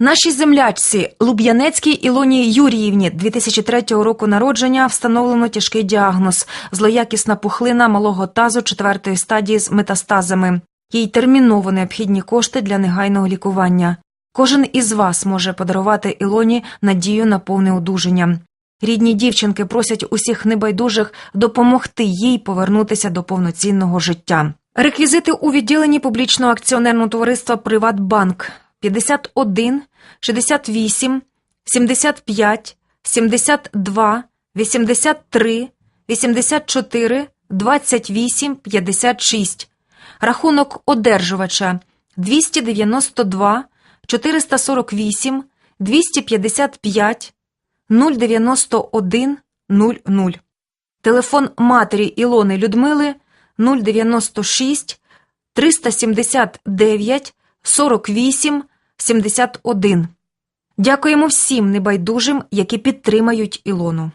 Нашій землячці Луб'янецькій Ілоні Юріївні 2003 року народження встановлено тяжкий діагноз – злоякісна пухлина малого тазу четвертої стадії з метастазами. Їй терміново необхідні кошти для негайного лікування. Кожен із вас може подарувати Ілоні надію на повне одужання. Рідні дівчинки просять усіх небайдужих допомогти їй повернутися до повноцінного життя. Реквізити у відділенні публічного акціонерного товариства Приватбанк 51 68 75 72 83 84 28 56. Рахунок одержувача 292 448 255 091 00. Телефон матері Ілони Людмили 096 379 48 71. Дякуємо всім небайдужим, які підтримають Ілону.